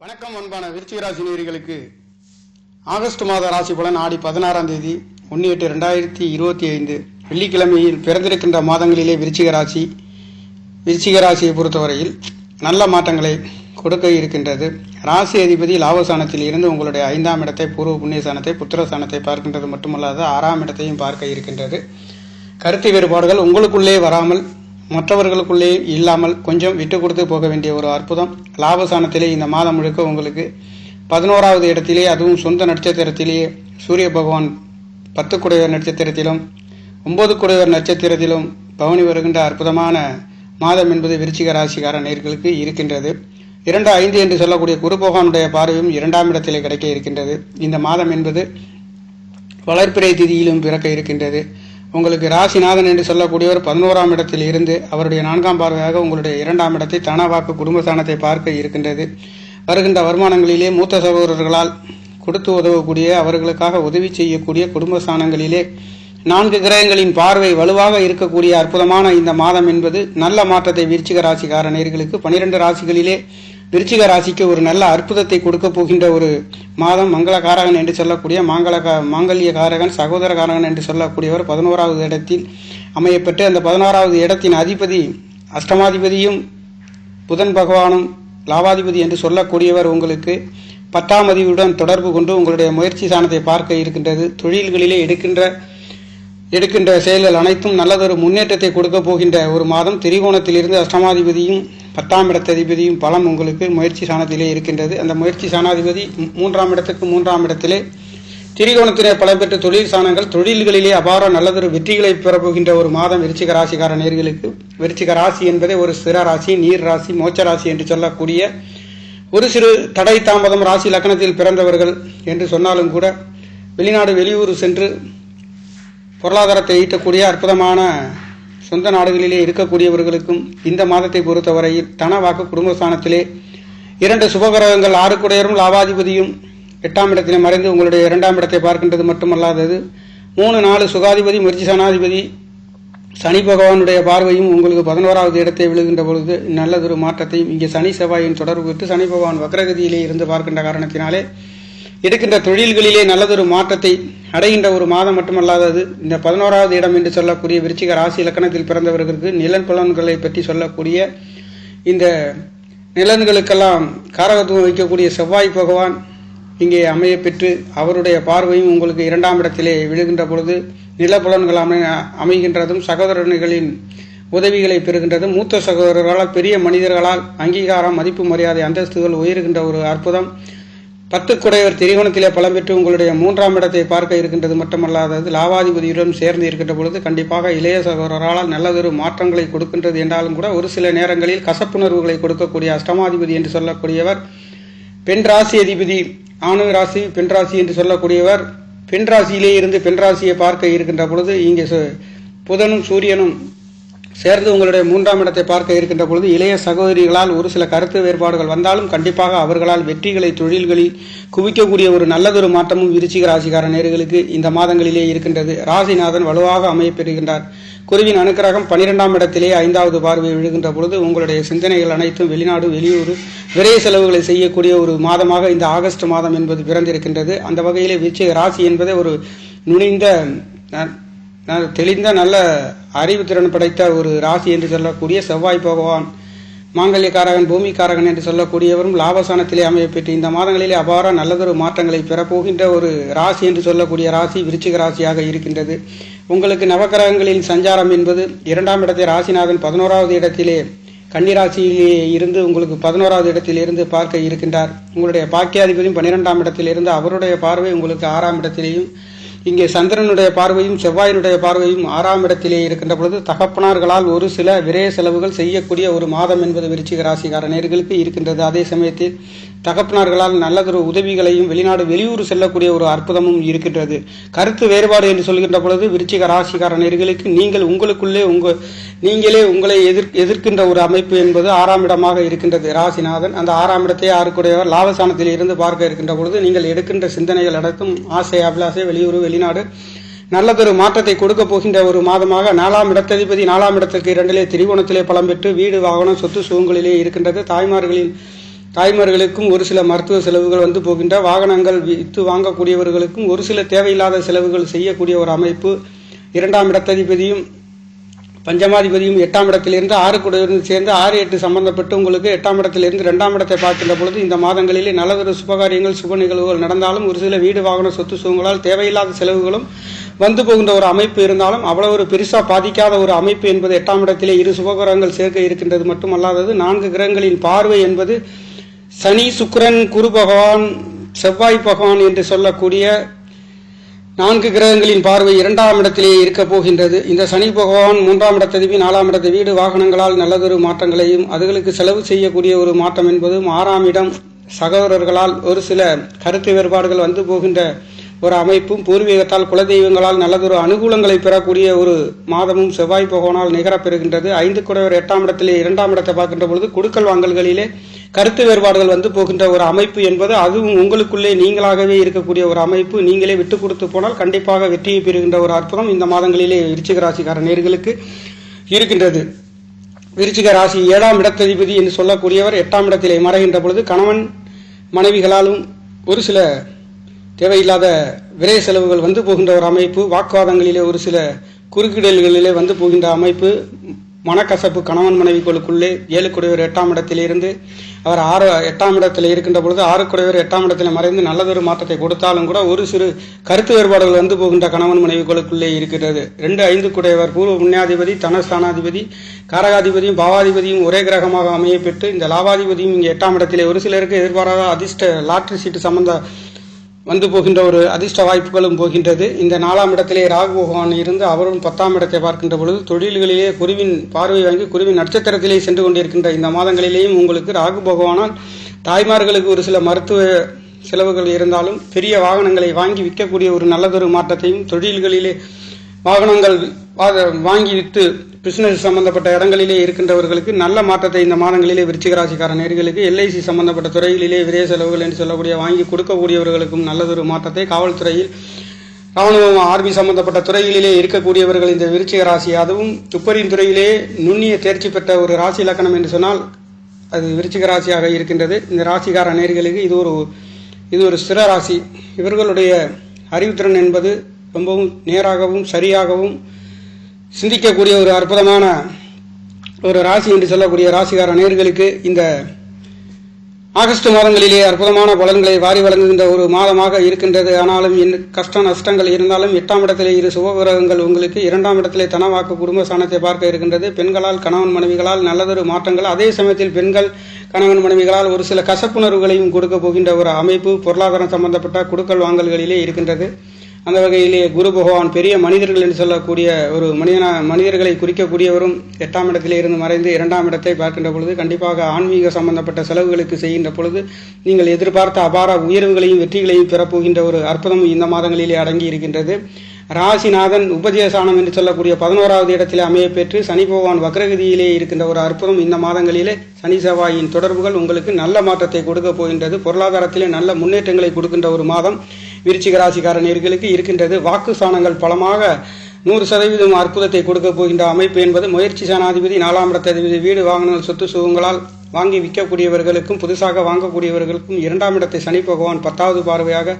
வணக்கம் அன்பான விருச்சிக ராசி நேயர்களுக்கு. ஆகஸ்ட் மாத ராசி பலன் ஆடி பதினாறாம் தேதி ஒன்று எட்டு ரெண்டாயிரத்தி இருபத்தி ஐந்து. வெள்ளிக்கிழமையில் பிறந்திருக்கின்ற மாதங்களிலே விருச்சிக ராசி விருச்சிக ராசியை பொறுத்தவரையில் நல்ல மாற்றங்களை கொடுக்க இருக்கின்றது. ராசி அதிபதி லாபஸ்தானத்தில் இருந்து உங்களுடைய ஐந்தாம் இடத்தை பூர்வ புண்ணியஸ்தானத்தை புத்திரஸ்தானத்தை பார்க்கின்றது மட்டுமல்லாது ஆறாம் இடத்தையும் பார்க்க இருக்கின்றது. கருத்து வேறுபாடுகள் உங்களுக்குள்ளே வராமல் மற்றவர்களுக்குள்ளே இல்லாமல் கொஞ்சம் விட்டு கொடுத்து போக வேண்டிய ஒரு அற்புதம். லாபசானத்திலே இந்த மாதம் முழுக்க உங்களுக்கு பதினோராவது இடத்திலே அதுவும் சொந்த நட்சத்திரத்திலேயே சூரிய பகவான் பத்து குடைவர் நட்சத்திரத்திலும் ஒன்பது குடைவர் நட்சத்திரத்திலும் பவனி வருகின்ற அற்புதமான மாதம் என்பது விருச்சிக ராசிக்கார நேர்களுக்கு இருக்கின்றது. இரண்டு ஐந்து என்று சொல்லக்கூடிய குரு பகவானுடைய பார்வையும் இரண்டாம் இடத்திலே கிடைக்க இருக்கின்றது. இந்த மாதம் என்பது வளர்ப்பிறை திதியிலும் பிறக்க இருக்கின்றது. உங்களுக்கு ராசிநாதன் என்று சொல்லக்கூடியவர் பதினோராம் இடத்தில் இருந்து அவருடைய நான்காம் பார்வையாக உங்களுடைய இரண்டாம் இடத்தை தனவாக்கு குடும்பஸ்தானத்தை பார்க்க இருக்கின்றது. வருகின்ற வருமானங்களிலே மூத்த சகோதரர்களால் கொடுத்து உதவக்கூடிய அவர்களுக்காக உதவி செய்யக்கூடிய குடும்பஸ்தானங்களிலே நான்கு கிரகங்களின் பார்வை வலுவாக இருக்கக்கூடிய அற்புதமான இந்த மாதம் என்பது நல்ல மாற்றத்தை விருச்சிக ராசிக்கார நேர்களுக்கு பனிரெண்டு ராசிகளிலே விருச்சிக ராசிக்கு ஒரு நல்ல அற்புதத்தை கொடுக்க போகின்ற ஒரு மாதம் மங்களகாரகன் என்று சொல்லக்கூடிய மாங்கள மாங்கல்ய காரகன் சகோதர காரகன் என்று சொல்லக்கூடியவர் பதினோராவது இடத்தில் அமையப்பட்டு அந்த பதினோராவது இடத்தின் அதிபதி அஷ்டமாதிபதியும் புதன் பகவானும் லாவாதிபதி என்று சொல்லக்கூடியவர் உங்களுக்கு பத்தாம் அதிபதியுடன் தொடர்பு கொண்டு உங்களுடைய முயற்சி சாணத்தை பார்க்க இருக்கின்றது. தொழில்களிலே எடுக்கின்ற எடுக்கின்ற செயல்கள் அனைத்தும் நல்லதொரு முன்னேற்றத்தை கொடுக்க போகின்ற ஒரு மாதம். திரிகோணத்திலிருந்து அஷ்டமாதிபதியும் பத்தாம் இடத்ததிபதியும் பலம் உங்களுக்கு முயற்சி சாணத்திலே இருக்கின்றது. அந்த முயற்சி சாணாதிபதி மூன்றாம் இடத்துக்கு மூன்றாம் இடத்திலே திரிகோணத்திலே பலம் பெற்ற தொழில் சாணங்கள் தொழில்களிலே அபார நல்லதொரு வெற்றிகளை பெறப்போகின்ற ஒரு மாதம் விருச்சிக ராசிக்கார நேர்களுக்கு. விருச்சிக ராசி என்பதே ஒரு சிற ராசி நீர் ராசி மோச்ச ராசி என்று சொல்லக்கூடிய ஒரு சிறு தடை தாமதம் ராசி லக்னத்தில் பிறந்தவர்கள் என்று சொன்னாலும் கூட வெளிநாடு வெளியூர் சென்று பொருளாதாரத்தை ஈட்டக்கூடிய அற்புதமான சொந்த நாடுகளிலே இருக்கக்கூடியவர்களுக்கும் இந்த மாதத்தை பொறுத்தவரையில் தன வாக்கு குடும்பஸ்தானத்திலே இரண்டு சுபகிரகங்கள் ஆறுக்குடையரும் லாபாதிபதியும் எட்டாம் இடத்திலே மறைந்து உங்களுடைய இரண்டாம் இடத்தை பார்க்கின்றது மட்டுமல்லாதது மூணு நாலு சுகாதிபதி முயற்சி சனாதிபதி சனி பகவானுடைய பார்வையும் உங்களுக்கு பதினோராவது இடத்தை விழுகின்ற பொழுது நல்லதொரு மாற்றத்தையும் இங்கே சனி செவ்வாயின் தொடர்பு விட்டு சனி பகவான் வக்ரகதியிலே இருந்து பார்க்கின்ற காரணத்தினாலே எடுக்கின்ற தொழில்களிலே நல்லதொரு மாற்றத்தை அடைகின்ற ஒரு மாதம் மட்டுமல்லாதது இந்த பதினோராவது இடம் என்று சொல்லக்கூடிய விருச்சிக ராசி இலக்கணத்தில் பிறந்தவர்களுக்கு நிலன் பலன்களை பற்றி சொல்லக்கூடிய இந்த நிலன்களுக்கெல்லாம் காரகத்துவம் வைக்கக்கூடிய செவ்வாய் பகவான் இங்கே அமைய பெற்று அவருடைய பார்வையும் உங்களுக்கு இரண்டாம் இடத்திலே விழுகின்ற பொழுது நிலப்புலன்கள் அமை அமைகின்றதும் சகோதரர்களின் உதவிகளை பெறுகின்றதும் மூத்த சகோதரர்களால் பெரிய மனிதர்களால் அங்கீகாரம் மதிப்பு மரியாதை அந்தஸ்துகள் உயர்கின்ற ஒரு அற்புதம். பத்துக்குடையவர் திரிகோணத்திலே பலம் பெற்று உங்களுடைய மூன்றாம் இடத்தை பார்க்க இருக்கின்றது மட்டுமல்லாதது லாவாதிபதியுடன் சேர்ந்து இருக்கின்ற பொழுது கண்டிப்பாக இளைய சகோதரரால் நல்லதொரு மாற்றங்களை கொடுக்கின்றது என்றாலும் கூட ஒரு சில நேரங்களில் கசப்புணர்வுகளை கொடுக்கக்கூடிய அஷ்டமாதிபதி என்று சொல்லக்கூடியவர் பெண் ராசி அதிபதி ஆணு ராசி பெண் ராசி என்று சொல்லக்கூடியவர் பெண் ராசியிலே இருந்து பெண் ராசியை பார்க்க இருக்கின்ற பொழுது இங்கே சு- புதனும் சூரியனும் சேர்ந்து உங்களுடைய மூன்றாம் இடத்தை பார்க்க இருக்கின்ற பொழுது இளைய சகோதரிகளால் ஒரு சில கருத்து வேறுபாடுகள் வந்தாலும் கண்டிப்பாக அவர்களால் வெற்றிகளை தொழில்களில் குவிக்கக்கூடிய ஒரு நல்லதொரு மாற்றமும் விருச்சிக ராசிக்கார நேர்களுக்கு இந்த மாதங்களிலே இருக்கின்றது. ராசிநாதன் வலுவாக அமையப்பெறுகின்றார் குருவின் அனுக்கிரகம் பனிரெண்டாம் இடத்திலே ஐந்தாவது பார்வை விழுகின்ற பொழுது உங்களுடைய சிந்தனைகள் அனைத்தும் வெளிநாடு வெளியூர் விரைய செலவுகளை செய்யக்கூடிய ஒரு மாதமாக இந்த ஆகஸ்ட் மாதம் என்பது பிறந்திருக்கின்றது. அந்த வகையிலே விருச்சிக ராசி என்பதே ஒரு நுனிந்த தெளிந்த நல்ல அறிவு திறன் படைத்த ஒரு ராசி என்று சொல்லக்கூடிய செவ்வாய் பகவான் மாங்கல்யக்காரகன் பூமிக்காரகன் என்று சொல்லக்கூடியவரும் லாபசானத்திலே அமைய பெற்று இந்த மாதங்களிலே அபார நல்லதொரு மாற்றங்களை பெறப்போகின்ற ஒரு ராசி என்று சொல்லக்கூடிய ராசி விருச்சிக ராசியாக இருக்கின்றது. உங்களுக்கு நவக்கிரகங்களின் சஞ்சாரம் என்பது இரண்டாம் இடத்தை ராசிநாதன் பதினோராவது இடத்திலே கன்னிராசியிலே இருந்து உங்களுக்கு பதினோராவது இடத்தில் இருந்து பார்க்க இருக்கின்றார். உங்களுடைய பாக்கியாதிபதியும் பன்னிரெண்டாம் இடத்தில் இருந்து அவருடைய பார்வை உங்களுக்கு ஆறாம் இடத்திலேயும் இங்கே சந்திரனுடைய பார்வையும் செவ்வாயினுடைய பார்வையும் ஆறாம் இடத்திலே இருக்கின்ற பொழுது தகப்பனார்களால் ஒரு சில விரய செலவுகள் செய்யக்கூடிய ஒரு மாதம் என்பது விருச்சிக ராசிக்கார நேர்களுக்கு இருக்கின்றது. அதே சமயத்தில் தகப்பனார்களால் நல்லதொரு உதவிகளையும் வெளிநாடு வெளியூர் செல்லக்கூடிய ஒரு அற்புதமும் இருக்கின்றது. கருத்து வேறுபாடு என்று சொல்கின்ற பொழுது விருச்சிக ராசிகார நேர்களுக்கு நீங்கள் உங்களுக்குள்ளே உங்க நீங்களே உங்களை எதிர் எதிர்க்கின்ற ஒரு அமைப்பு என்பது ஆறாம் இடமாக இருக்கின்றது. ராசிநாதன் அந்த ஆறாம் இடத்தை ஆறுக்குடையவர் லாபஸ்தானத்தில் இருந்து பார்க்க இருக்கின்ற பொழுது நீங்கள் எடுக்கின்ற சிந்தனைகள் அனைத்தும் ஆசை அபிலாசை வெளியூர் வெளிநாடு நல்லதொரு மாற்றத்தை கொடுக்க போகின்ற ஒரு மாதமாக நாலாம் இடத்ததிபதி நாலாம் இடத்திற்கு இரண்டிலே திரிகோணத்திலே பலம் பெற்று வீடு வாகனம் சொத்து சுகங்களிலே இருக்கின்றது. தாய்மார்களின் தாய்மார்களுக்கும் ஒரு சில மருத்துவ செலவுகள் வந்து போகின்ற வாகனங்கள் விற்று வாங்கக்கூடியவர்களுக்கும் ஒரு சில தேவையில்லாத செலவுகள் செய்யக்கூடிய ஒரு அமைப்பு. இரண்டாம் இடத்ததிபதியும் பஞ்சமாதிபதியும் எட்டாம் இடத்திலிருந்து ஆறு கூடையிலிருந்து சேர்ந்து ஆறு எட்டு சம்பந்தப்பட்டு உங்களுக்கு எட்டாம் இடத்திலிருந்து ரெண்டாம் இடத்தை பார்க்கின்ற பொழுது இந்த மாதங்களிலே நல்லதொரு சுபகாரியங்கள் சுப நிகழ்வுகள் நடந்தாலும் ஒரு சில வீடு வாகன சொத்து சுகங்களால் தேவையில்லாத செலவுகளும் வந்து போகின்ற ஒரு அமைப்பு இருந்தாலும் அவ்வளவு ஒரு பெருசாக பாதிக்காத ஒரு அமைப்பு என்பது எட்டாம் இடத்திலே இரு சுபகிரகங்கள் சேர்க்க இருக்கின்றது மட்டுமல்லாதது நான்கு கிரகங்களின் பார்வை என்பது சனி சுக்கரன் குரு பகவான் செவ்வாய் பகவான் என்று சொல்லக்கூடிய நான்கு கிரகங்களின் பார்வை இரண்டாம் இடத்திலே இருக்க போகின்றது. இந்த சனி பகவான் மூன்றாம் இடத்ததிவி நாலாம் இடத்த வீடு வாகனங்களால் நல்லதொரு மாற்றங்களையும் அதுகளுக்கு செலவு செய்யக்கூடிய ஒரு மாற்றம் என்பதும் ஆறாம் இடம் சகோதரர்களால் ஒரு சில கருத்து வேறுபாடுகள் வந்து போகின்ற ஒரு அமைப்பும் பூர்வீகத்தால் குலதெய்வங்களால் நல்லதொரு அனுகூலங்களை பெறக்கூடிய ஒரு மாதமும் செவ்வாய் பகவானால் நிகரப்பெறுகின்றது ஐந்து குடைவர் எட்டாம் இடத்திலே இரண்டாம் இடத்தை பார்க்கின்ற பொழுது குடுக்கல் வாங்கல்களிலே கருத்து வேறுபாடுகள் வந்து போகின்ற ஒரு அமைப்பு என்பது அதுவும் உங்களுக்குள்ளே நீங்களாகவே இருக்கக்கூடிய ஒரு அமைப்பு. நீங்களே விட்டு கொடுத்து போனால் கண்டிப்பாக வெற்றியை பெறுகின்ற ஒரு அற்புதம் இந்த மாதங்களிலே விருச்சிக ராசிக்கார நேர்களுக்கு இருக்கின்றது. விருச்சிக ராசி ஏழாம் இடத்ததிபதி என்று சொல்லக்கூடியவர் எட்டாம் இடத்திலே மறைகின்ற பொழுது கணவன் மனைவிகளாலும் ஒரு சில தேவையில்லாத விரை செலவுகள் வந்து போகின்ற ஒரு அமைப்பு வாக்குவாதங்களிலே ஒரு சில குறுக்கிடல்களிலே வந்து போகின்ற அமைப்பு மனக்கசப்பு கணவன் மனைவிகளுக்குள்ளே ஏழு குடைவர் எட்டாம் இடத்திலிருந்து அவர் ஆறு எட்டாம் இடத்தில் இருக்கின்ற பொழுது ஆறு குடைவர் எட்டாம் இடத்தில் மறைந்து நல்லதொரு மாற்றத்தை கொடுத்தாலும் கூட ஒரு சிறு கருத்து வேறுபாடுகள் வந்து போகின்ற கணவன் மனைவிகளுக்குள்ளே இருக்கிறது. ரெண்டு ஐந்து குடையவர் பூர்வ புண்ணியாதிபதி தனஸ்தானாதிபதி காரகாதிபதியும் பாவாதிபதியும் ஒரே கிரகமாக அமையப்பெற்று இந்த லாபாதிபதியும் இங்கே எட்டாம் இடத்திலே ஒரு சிலருக்கு எதிர்பாராத அதிர்ஷ்ட லாட்டரி சீட்டு சம்பந்த வந்து போகின்ற ஒரு அதிர்ஷ்ட வாய்ப்புகளும் போகின்றது. இந்த நாலாம் இடத்திலே ராகு பகவான் இருந்து அவரும் பத்தாம் இடத்தை பார்க்கின்ற பொழுது தொழில்களிலே குருவின் பார்வை வாங்கி குருவின் நட்சத்திரத்திலே சென்று கொண்டிருக்கின்ற இந்த மாதங்களிலேயும் உங்களுக்கு ராகு பகவானால் தாய்மார்களுக்கு ஒரு சில மருத்துவ செலவுகள் இருந்தாலும் பெரிய வாகனங்களை வாங்கி விற்கக்கூடிய ஒரு நல்லதொரு மாற்றத்தையும் தொழில்களிலே வாகனங்கள் வாங்கி விற்று பிசினஸ் சம்பந்தப்பட்ட இடங்களிலே இருக்கின்றவர்களுக்கு நல்ல மாற்றத்தை இந்த மாதங்களிலே விருச்சிகராசிக்கார நேர்களுக்கு எல்ஐசி சம்பந்தப்பட்ட துறைகளிலே விரைய செலவுகள் என்று சொல்லக்கூடிய வாங்கி கொடுக்கக்கூடியவர்களுக்கும் நல்லதொரு மாற்றத்தை காவல்துறையில் ராணுவம் ஆர்மி சம்பந்தப்பட்ட துறைகளிலே இருக்கக்கூடியவர்கள் இந்த விருச்சிக ராசி அதுவும் துப்பரின் துறையிலே நுண்ணிய தேர்ச்சி பெற்ற ஒரு ராசி இலக்கணம் என்று சொன்னால் அது விருச்சிக ராசியாக இருக்கின்றது. இந்த ராசிக்கார நேர்களுக்கு இது ஒரு இது ஒரு ஸ்திர ராசி. இவர்களுடைய அறிவுத்திறன் என்பது ரொம்பவும் நேராகவும் சரியாகவும் சிந்திக்கக்கூடிய ஒரு அற்புதமான ஒரு ராசி என்று சொல்லக்கூடிய ராசிகார நேர்களுக்கு இந்த ஆகஸ்ட் மாதங்களிலே அற்புதமான பலன்களை வாரி வழங்குகின்ற ஒரு மாதமாக இருக்கின்றது. ஆனாலும் என் கஷ்ட நஷ்டங்கள் இருந்தாலும் எட்டாம் இடத்திலே இரு சுபகிரகங்கள் உங்களுக்கு இரண்டாம் இடத்திலே தனவாக்கு குடும்ப ஸ்தானத்தை பார்க்க இருக்கின்றது. பெண்களால் கணவன் மனைவிகளால் நல்லதொரு மாற்றங்கள். அதே சமயத்தில் பெண்கள் கணவன் மனைவிகளால் ஒரு சில கசப்புணர்வுகளையும் கொடுக்க போகின்ற ஒரு அமைப்பு பொருளாதாரம் சம்பந்தப்பட்ட குடுக்கல் வாங்கல்களிலே இருக்கின்றது. அந்த வகையிலே குரு பகவான் பெரிய மனிதர்கள் என்று சொல்லக்கூடிய ஒரு மனிதன மனிதர்களை குறிக்கக்கூடியவரும் எட்டாம் இடத்திலே இருந்து மறைந்து இரண்டாம் இடத்தை பார்க்கின்ற பொழுது கண்டிப்பாக ஆன்மீக சம்பந்தப்பட்ட செலவுகளுக்கு செய்கின்ற பொழுது நீங்கள் எதிர்பார்த்த அபார உயர்வுகளையும் வெற்றிகளையும் பெறப்போகின்ற ஒரு அற்புதம் இந்த மாதங்களிலே அடங்கி இருக்கின்றது. ராசிநாதன் உபதேசானம் என்று சொல்லக்கூடிய பதினோராவது இடத்திலே அமைய பெற்று சனி பகவான் வக்ரகதியிலே இருக்கின்ற ஒரு அற்புதம் இந்த மாதங்களிலே சனி செவ்வாயின் தொடர்புகள் உங்களுக்கு நல்ல மாற்றத்தை கொடுக்க போகின்றது. பொருளாதாரத்திலே நல்ல முன்னேற்றங்களை கொடுக்கின்ற ஒரு மாதம். விருச்சிக ராசிக்கார நேர்களுக்கு இருக்கின்றது. வாக்கு சாணங்கள் பலமாக நூறு சதவீதம் அற்புதத்தை கொடுக்க போகின்ற அமைப்பு என்பது முயற்சி சேனாதிபதி நாலாம் இடத்ததிபதி வீடு வாகனங்கள் சொத்து சுகங்களால் வாங்கி விற்கக்கூடியவர்களுக்கும் புதுசாக வாங்கக்கூடியவர்களுக்கும் இரண்டாம் இடத்தை சனி பகவான் பத்தாவது பார்வையாக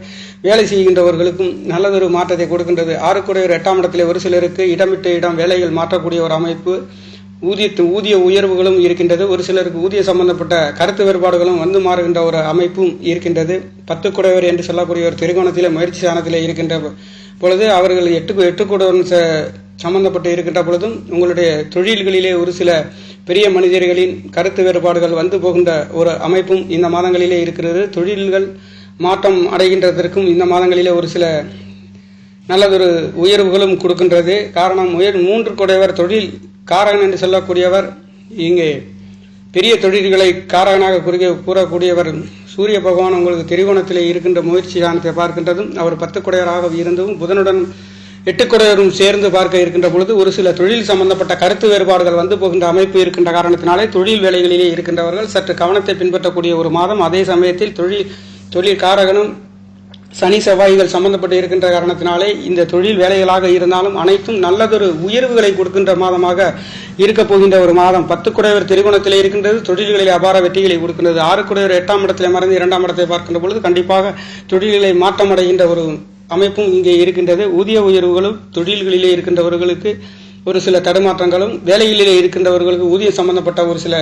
வேலை செய்கின்றவர்களுக்கும் நல்லதொரு மாற்றத்தை கொடுக்கின்றது. ஆறுக்குடையவர் எட்டாம் இடத்திலே ஒரு சிலருக்கு இடமிட்டு இடம் வேலைகள் மாற்றக்கூடிய ஒரு அமைப்பு. ஊதியத்து ஊதிய உயர்வுகளும் இருக்கின்றது. ஒரு சிலருக்கு ஊதிய சம்பந்தப்பட்ட கருத்து வேறுபாடுகளும் வந்து மாறுகின்ற ஒரு அமைப்பும் இருக்கின்றது. பத்து குடையவர் என்று சொல்லக்கூடிய ஒரு திருகோணத்திலே முயற்சி சாணத்தில் இருக்கின்ற பொழுது அவர்கள் எட்டு எட்டு எட்டுக்குடன் சம்பந்தப்பட்டு இருக்கின்ற பொழுதும் உங்களுடைய தொழில்களிலே ஒரு சில பெரிய மனிதர்களின் கருத்து வேறுபாடுகள் வந்து போகின்ற ஒரு அமைப்பும் இந்த மாதங்களிலே இருக்கிறது. தொழில்கள் மாற்றம் அடைகின்றதற்கும் இந்த மாதங்களிலே ஒரு சில நல்லதொரு உயர்வுகளும் கொடுக்கின்றது. காரணம் உயர் மூன்று குடையவர் தொழில் காரகன் என்று சொல்லக்கூடியவர் இங்கே பெரிய தொழில்களை காரகனாக குறுகிய கூறக்கூடியவர் சூரிய பகவான் உங்களுக்கு திரிகோணத்திலே இருக்கின்ற முயற்சி காணத்தை பார்க்கின்றதும் அவர் பத்து குடையராக இருந்தும் புதனுடன் எட்டு குடையரும் சேர்ந்து பார்க்க இருக்கின்ற பொழுது ஒரு சில தொழில் சம்பந்தப்பட்ட கருத்து வேறுபாடுகள் வந்து போகின்ற அமைப்பு இருக்கின்ற காரணத்தினாலே தொழில் வேலைகளிலே இருக்கின்றவர்கள் சற்று கவனத்தை பின்பற்றக்கூடிய ஒரு மாதம். அதே சமயத்தில் தொழில் தொழில் காரகனும் சனி செவ்வாய்கள் சம்பந்தப்பட்டு இருக்கின்ற காரணத்தினாலே இந்த தொழில் வேலைகளாக இருந்தாலும் அனைத்தும் நல்லதொரு உயர்வுகளை கொடுக்கின்ற மாதமாக இருக்க போகின்ற ஒரு மாதம். பத்து குடையவர் திரிகோணத்தில் இருக்கின்றது தொழில்களில் அபார வெற்றிகளை கொடுக்கின்றது. ஆறு குடையவர் எட்டாம் இடத்திலே மறந்து இரண்டாம் இடத்தை பார்க்கின்ற பொழுது கண்டிப்பாக தொழில்களை மாற்றமடைகின்ற ஒரு அமைப்பும் இங்கே இருக்கின்றது. ஊதிய உயர்வுகளும் தொழில்களிலே இருக்கின்றவர்களுக்கு ஒரு சில தடுமாற்றங்களும் வேலைகளிலே இருக்கின்றவர்களுக்கு ஊதியம் சம்பந்தப்பட்ட ஒரு சில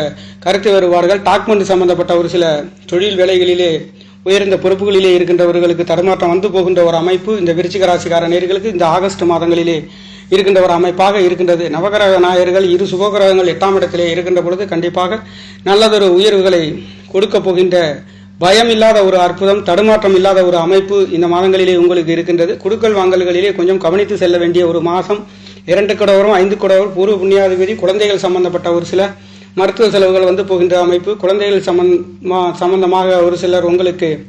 கருத்து வேறுபாடுகள் டாக்குமெண்ட் சம்பந்தப்பட்ட ஒரு சில தொழில் வேலைகளிலே உயர்ந்த பொறுப்புகளிலே இருக்கின்றவர்களுக்கு தடுமாற்றம் வந்து போகின்ற ஒரு அமைப்பு இந்த விருச்சிக ராசிக்கார நேர்களுக்கு இந்த ஆகஸ்ட் மாதங்களிலே இருக்கின்ற ஒரு அமைப்பாக இருக்கின்றது. நவகிரக நாயர்கள் இரு சுபகிரகங்கள் எட்டாம் இடத்திலே இருக்கின்ற பொழுது கண்டிப்பாக நல்லதொரு உயர்வுகளை கொடுக்க போகின்ற பயம் இல்லாத ஒரு அற்புதம் தடுமாற்றம் இல்லாத ஒரு அமைப்பு இந்த மாதங்களிலே உங்களுக்கு இருக்கின்றது. குடுக்கல் வாங்கல்களிலே கொஞ்சம் கவனித்து செல்ல வேண்டிய ஒரு மாதம். இரண்டு கடவரும் ஐந்து கடவரும் பூர்வ புண்ணியாதிபதி குழந்தைகள் சம்பந்தப்பட்ட ஒரு சில மருத்துவ செலவுகள் வந்து போகின்ற அமைப்பு. குழந்தைகள் சம்பந்தமா சம்பந்தமாக ஒரு சிலர் உங்களுக்கு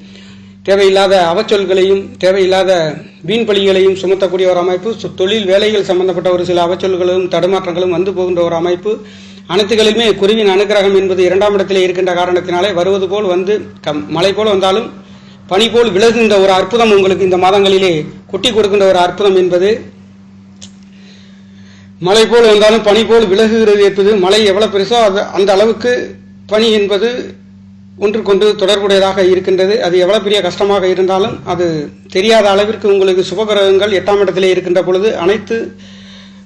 தேவையில்லாத அவச்சொல்களையும் தேவையில்லாத வீண் பலிகளையும் சுமத்தக்கூடிய ஒரு அமைப்பு. சு- தொழில் வேலைகள் சம்பந்தப்பட்ட ஒரு சில அவச்சொல்களும் தடுமாற்றங்களும் வந்து போகின்ற ஒரு அமைப்பு. அனைத்துகளிலுமே குருவின் அனுக்கிரகம் என்பது இரண்டாம் இடத்திலே இருக்கின்ற காரணத்தினாலே வருவது போல் வந்து கம் மழை போல் வந்தாலும் பனி போல் விலகுகின்ற ஒரு அற்புதம் உங்களுக்கு இந்த மாதங்களிலே கொட்டி கொடுக்கின்ற ஒரு அற்புதம் என்பது மழை போல் வந்தாலும் பனி போல் விலகுகிறது என்பது மழை எவ்வளவு பெருசோ அது அந்த அளவுக்கு பனி என்பது ஒன்றுக்கொன்று தொடர்புடையதாக இருக்கின்றது. அது எவ்வளவு பெரிய கஷ்டமாக இருந்தாலும் அது தெரியாத அளவிற்கு உங்களுக்கு சுபகிரகங்கள் எட்டாம் இடத்திலே இருக்கின்ற பொழுது அனைத்து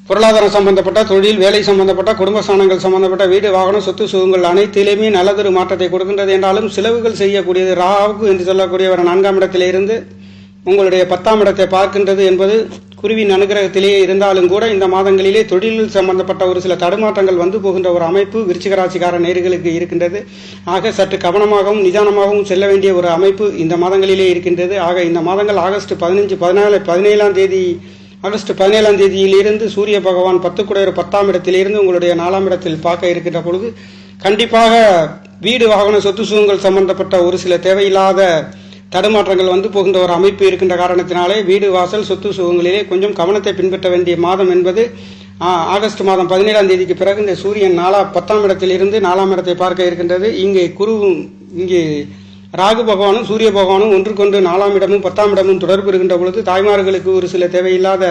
பொருளாதாரம் சம்பந்தப்பட்ட தொழில் வேலை சம்பந்தப்பட்ட குடும்ப ஸ்தானங்கள் சம்பந்தப்பட்ட வீடு வாகனம் சொத்து சுகங்கள் அனைத்திலுமே நல்லதொரு மாற்றத்தை கொடுக்கின்றது என்றாலும் செலவுகள் செய்யக்கூடியது ராவுக்கு என்று சொல்லக்கூடியவர் நான்காம் இடத்திலிருந்து உங்களுடைய பத்தாம் இடத்தை பார்க்கின்றது என்பது குருவின் அனுகிரகத்திலேயே இருந்தாலும் கூட இந்த மாதங்களிலே தொழிலில் சம்பந்தப்பட்ட ஒரு சில தடுமாற்றங்கள் வந்து போகின்ற ஒரு அமைப்பு விருச்சிகராசிக்கார நேர்களுக்கு இருக்கின்றது. ஆக சற்று கவனமாகவும் நிதானமாகவும் செல்ல வேண்டிய ஒரு அமைப்பு இந்த மாதங்களிலே இருக்கின்றது. ஆக இந்த மாதங்கள் ஆகஸ்ட் பதினஞ்சு பதினாலு பதினேழாம் தேதி ஆகஸ்ட் பதினேழாம் தேதியிலிருந்து சூரிய பகவான் பத்து குடையர் பத்தாம் இடத்திலிருந்து உங்களுடைய நாலாம் இடத்தில் பார்க்க இருக்கின்ற பொழுது கண்டிப்பாக வீடு வாகன சொத்து சுகங்கள் சம்பந்தப்பட்ட ஒரு சில தேவையில்லாத தடுமாற்றங்கள் வந்து போகின்ற ஒரு அமைப்பு இருக்கின்ற காரணத்தினாலே வீடு வாசல் சொத்து சுகங்களிலே கொஞ்சம் கவனத்தை பின்பற்ற வேண்டிய மாதம் என்பது ஆகஸ்ட் மாதம் பதினேழாம் தேதிக்கு பிறகு இந்த சூரியன் நாலா பத்தாம் இடத்திலிருந்து நாலாம் இடத்தை பார்க்க இருக்கின்றது. இங்கே குருவும் இங்கே ராகு பகவானும் சூரிய பகவானும் ஒன்றுக்கொண்டு நாலாம் இடமும் பத்தாம் இடமும் தொடர்பு இருக்கின்ற பொழுது தாய்மார்களுக்கு ஒரு சில தேவையில்லாத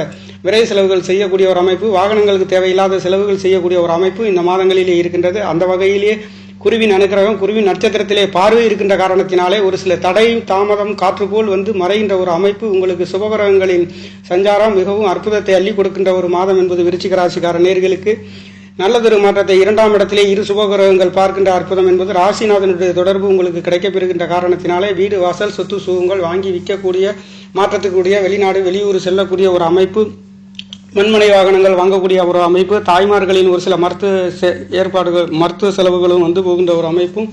விரை செலவுகள் செய்யக்கூடிய ஒரு அமைப்பு வாகனங்களுக்கு தேவையில்லாத செலவுகள் செய்யக்கூடிய ஒரு அமைப்பு இந்த மாதங்களிலே இருக்கின்றது. அந்த வகையிலேயே குருவின் அனுகிரகம் குருவின் நட்சத்திரத்திலே பார்வை இருக்கின்ற காரணத்தினாலே ஒரு சில தடை தாமதம் காற்று போல் வந்து மறைகின்ற ஒரு அமைப்பு உங்களுக்கு சுபகிரகங்களின் சஞ்சாரம் மிகவும் அற்புதத்தை அள்ளி கொடுக்கின்ற ஒரு மாதம் என்பது விருச்சிக ராசிக்கார நேர்களுக்கு. நல்லதொரு மாற்றத்தை இரண்டாம் இடத்திலே இரு சுபகிரகங்கள் பார்க்கின்ற அற்புதம் என்பது ராசிநாதனுடைய தொடர்பு உங்களுக்கு கிடைக்கப்பெறுகின்ற காரணத்தினாலே வீடு வாசல் சொத்து சுகங்கள் வாங்கி விற்கக்கூடிய மாற்றத்துக்குரிய வெளிநாடு வெளியூர் செல்லக்கூடிய ஒரு அமைப்பு. மின்மனை வாகனங்கள் வாங்கக்கூடிய ஒரு அமைப்பு தாய்மார்களின் ஒரு சில மருத்துவ செ- ஏற்பாடுகள் மருத்துவ செலவுகளும் வந்து போகின்ற ஒரு அமைப்பும்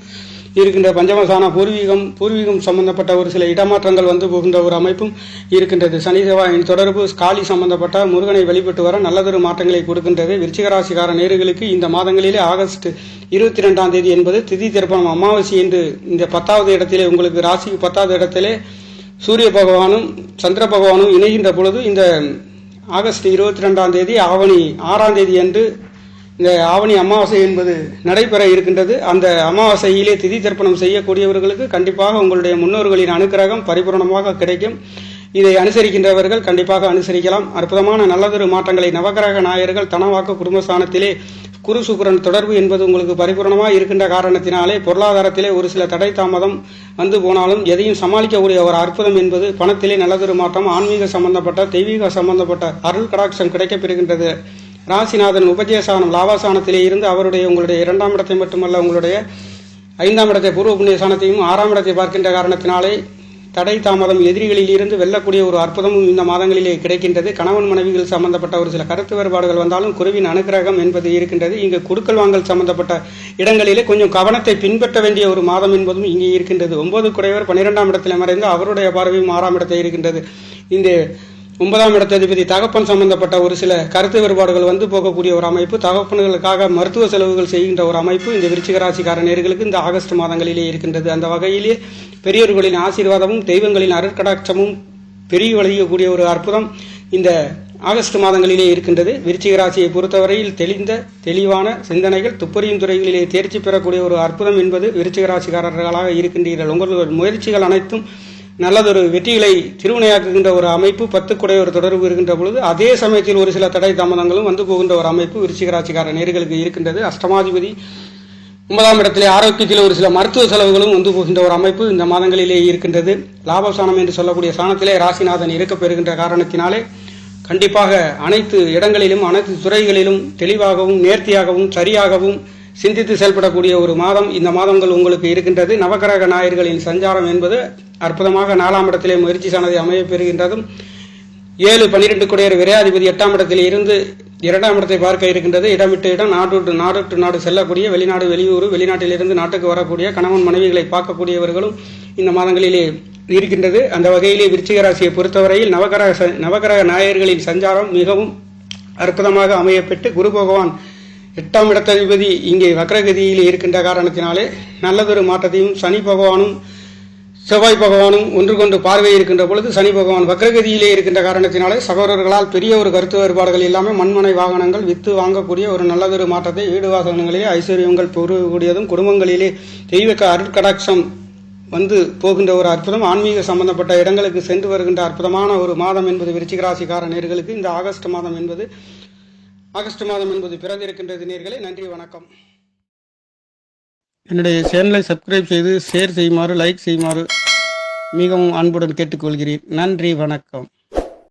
இருக்கின்ற பஞ்சமசான பூர்வீகம் பூர்வீகம் சம்பந்தப்பட்ட ஒரு சில இடமாற்றங்கள் வந்து போகின்ற ஒரு அமைப்பும் இருக்கின்றது. சனி செவ்வாயின் தொடர்பு காலி சம்பந்தப்பட்ட முருகனை வெளிப்பட்டு வர நல்லதொரு மாற்றங்களை கொடுக்கின்றது. விருச்சிகராசிக்கார நேர்களுக்கு இந்த மாதங்களிலே ஆகஸ்ட் இருபத்தி ரெண்டாம் தேதி என்பது திதி திருப்பணம் அமாவாசை என்று இந்த பத்தாவது இடத்திலே உங்களுக்கு ராசிக்கு பத்தாவது இடத்திலே சூரிய பகவானும் சந்திர பகவானும் இணைகின்ற பொழுது இந்த ஆகஸ்ட் இருபத்தி ரெண்டாம் தேதி ஆவணி ஆறாம் தேதி அன்று இந்த ஆவணி அமாவாசை என்பது நடைபெற இருக்கின்றது. அந்த அமாவாசையிலே திதி தர்ப்பணம் செய்யக்கூடியவர்களுக்கு கண்டிப்பாக உங்களுடைய முன்னோர்களின் அனுக்கிரகம் பரிபூரணமாக கிடைக்கும். இதை அனுசரிக்கின்றவர்கள் கண்டிப்பாக அனுசரிக்கலாம். அற்புதமான நல்லதொரு மாற்றங்களை நவகிரக நாயர்கள் தனவாக்கு குடும்பஸ்தானத்திலே குரு சுக்கிரன் தொடர்பு என்பது உங்களுக்கு பரிபூரணமாக இருக்கின்ற காரணத்தினாலே பொருளாதாரத்திலே ஒரு சில தடை தாமதம் வந்து போனாலும் எதையும் சமாளிக்கக்கூடிய ஒரு அற்புதம் என்பது பணத்திலே நல்லதொரு மாற்றம் ஆன்மீக சம்பந்தப்பட்ட தெய்வீக சம்பந்தப்பட்ட அருள் கடாட்சம் கிடைக்கப்பெறுகின்றது ராசிநாதன் உபஜயசானம் லாபாசானத்திலே இருந்து அவருடைய உங்களுடைய இரண்டாம் இடத்தை மட்டுமல்ல உங்களுடைய ஐந்தாம் இடத்தை பூர்வ புண்ணிய சாணத்தையும் ஆறாம் இடத்தை பார்க்கின்ற காரணத்தினாலே தடை தாமதம் எதிரிகளில் இருந்து வெல்லக்கூடிய ஒரு அற்புதமும் இந்த மாதங்களிலே கிடைக்கின்றது. கணவன் மனைவிகள் சம்பந்தப்பட்ட ஒரு சில கருத்து வேறுபாடுகள் வந்தாலும் குருவின் அனுக்கிரகம் என்பது இருக்கின்றது. இங்கு குடுக்கல் வாங்கல் சம்பந்தப்பட்ட இடங்களிலே கொஞ்சம் கவனத்தை பின்பற்ற வேண்டிய ஒரு மாதம் என்பதும் இங்கே இருக்கின்றது. ஒன்பது குறைவர் பன்னிரெண்டாம் இடத்தில் மறைந்து அவருடைய பார்வையும் ஆறாம் இடத்தில் இருக்கின்றது. இந்த ஒன்பதாம் இடத்ததிபதி தகப்பன் சம்பந்தப்பட்ட ஒரு சில கருத்து வேறுபாடுகள் வந்து போகக்கூடிய ஒரு அமைப்பு. தகப்பன்களுக்காக மருத்துவ செலவுகள் செய்கின்ற ஒரு அமைப்பு. இந்த விருச்சிக ராசிக்கார நேர்களுக்கு இந்த ஆகஸ்ட் மாதங்களிலே இருக்கின்றது. அந்த வகையிலே பெரியோர்களின் ஆசீர்வாதமும் தெய்வங்களின் அருட்கடாட்சமும் பெருகி வழங்கக்கூடிய ஒரு அற்புதம் இந்த ஆகஸ்ட் மாதங்களிலே இருக்கின்றது. விருச்சிக ராசியை பொறுத்தவரையில் தெளிந்த தெளிவான சிந்தனைகள் துப்பறியும் துறைகளிலே தேர்ச்சி பெறக்கூடிய ஒரு அற்புதம் என்பது விருச்சிக ராசிக்காரர்களாக இருக்கின்றீர்கள். உங்களுடைய முயற்சிகள் அனைத்தும் நல்லதொரு வெற்றிகளை திருவினையாக்குகின்ற ஒரு அமைப்பு பத்துக்குடைய ஒரு தொடர்பு இருக்கின்ற பொழுது அதே சமயத்தில் ஒரு சில தடை தாமதங்களும் வந்து போகின்ற ஒரு அமைப்பு விருச்சிகராட்சிக்கார நேர்களுக்கு இருக்கின்றது. அஷ்டமாதிபதி ஒன்பதாம் இடத்திலே ஆரோக்கியத்தில் ஒரு சில மருத்துவ செலவுகளும் வந்து போகின்ற ஒரு அமைப்பு இந்த மாதங்களிலே இருக்கின்றது. லாபஸ்தானம் என்று சொல்லக்கூடிய ஸ்தானத்திலே ராசிநாதன் இருக்கப் பெறுகின்ற காரணத்தினாலே கண்டிப்பாக அனைத்து இடங்களிலும் அனைத்து துறைகளிலும் தெளிவாகவும் நேர்த்தியாகவும் சரியாகவும் சிந்தித்து செயல்படக்கூடிய ஒரு மாதம் இந்த மாதங்கள் உங்களுக்கு இருக்கின்றது. நவகிரக நாயர்களின் சஞ்சாரம் என்பது அற்புதமாக நாலாம் இடத்திலே முயற்சி சானதை அமைய பெறுகின்றதும் ஏழு பன்னிரெண்டு குடையர் விரையாதிபதி எட்டாம் இடத்தில் இருந்து இரண்டாம் இடத்தை பார்க்க இருக்கின்றது. இடம் விட்டு இடம் நாடு நாடு நாடு செல்லக்கூடிய வெளிநாடு வெளியூர் வெளிநாட்டிலிருந்து நாட்டுக்கு வரக்கூடிய கணவன் மனைவிகளை பார்க்கக்கூடியவர்களும் இந்த மாதங்களிலே இருக்கின்றது. அந்த வகையிலே விருச்சிக ராசியை பொறுத்தவரையில் நவகிரக ச- நவகிரக நாயர்களின் சஞ்சாரம் மிகவும் அற்புதமாக அமையப்பெற்று குரு பகவான் எட்டாம் இடத்ததிபதி இங்கே வக்ரகதியில் இருக்கின்ற காரணத்தினாலே நல்லதொரு மாற்றத்தையும் சனி பகவானும் செவ்வாய் பகவானும் ஒன்று கொண்டு பார்வை இருக்கின்ற பொழுது சனி பகவான் வக்ரகதியிலே இருக்கின்ற காரணத்தினாலே சகோதரர்களால் பெரிய ஒரு கருத்து வேறுபாடுகள் இல்லாமல் மண்மனை வாகனங்கள் வித்து வாங்கக்கூடிய ஒரு நல்லதொரு மாற்றத்தை வீடு வாகனங்களிலே ஐஸ்வர்யங்கள் பெறக்கூடியதும் குடும்பங்களிலே தெய்வ அருட்கடாட்சம் வந்து போகின்ற ஒரு அற்புதம் ஆன்மீக சம்பந்தப்பட்ட இடங்களுக்கு சென்று வருகின்ற அற்புதமான ஒரு மாதம் என்பது விருச்சிகராசிக்கார நேர்களுக்கு இந்த ஆகஸ்ட் மாதம் என்பது ஆகஸ்ட் மாதம் என்பது பிறந்திருக்கின்றது நேர்களை நன்றி வணக்கம். என்னுடைய சேனலை சப்ஸ்கிரைப் செய்து ஷேர் செய்யுமாறு லைக் செய்யுமாறு மிகவும் அன்புடன் கேட்டுக்கொள்கிறேன். நன்றி வணக்கம்.